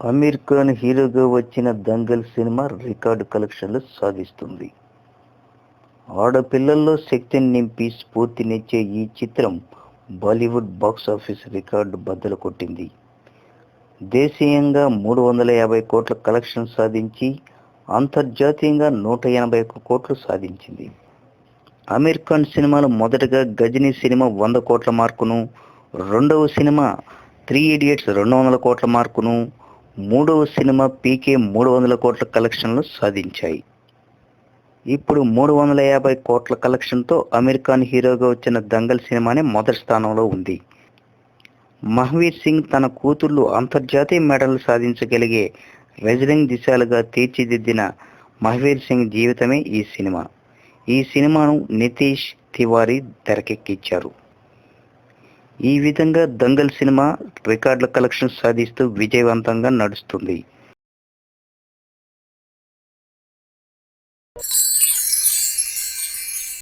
అమీర్ ఖాన్ హీరోగా వచ్చిన Dangal cinema record కలెక్షన్లు సాధిస్తుంది ఆడపిల్లల్లో శక్తిని నింపి స్ఫూర్తినిచ్చే ఈ చిత్రం బాలీవుడ్ బాక్స్ ఆఫీస్ రికార్డు బద్దలు కొట్టింది. దేశీయంగా మూడు వందల యాభై కోట్ల కలెక్షన్ సాధించి అంతర్జాతీయంగా నూట ఎనభై ఒక్క కోట్లు సాధించింది. అమీర్ ఖాన్ సినిమాలో మొదటగా గజనీ సినిమా వంద కోట్ల మార్కును రెండవ సినిమా త్రీ ఇడియట్స్ రెండు వందల కోట్ల మార్కును మూడవ సినిమా పీకే మూడు వందల కోట్ల కలెక్షన్లు సాధించాయి. ఇప్పుడు మూడు వందల యాభై కోట్ల కలెక్షన్తో అమీర్ ఖాన్ హీరోగా వచ్చిన దంగల్ సినిమానే మొదటి స్థానంలో ఉంది. మహవీర్ సింగ్ తన కూతుర్లు అంతర్జాతీయ మెడల్ సాధించగలిగే రెజ్లింగ్ దిశాలుగా తీర్చిదిద్దిన మహవీర్ సింగ్ జీవితమే ఈ సినిమా. ఈ సినిమాను నితీష్ తివారీ తెరకెక్కించారు. ఈ విధంగా దంగల్ సినిమా రికార్డుల కలెక్షన్ సాధిస్తూ విజయవంతంగా నడుస్తుంది.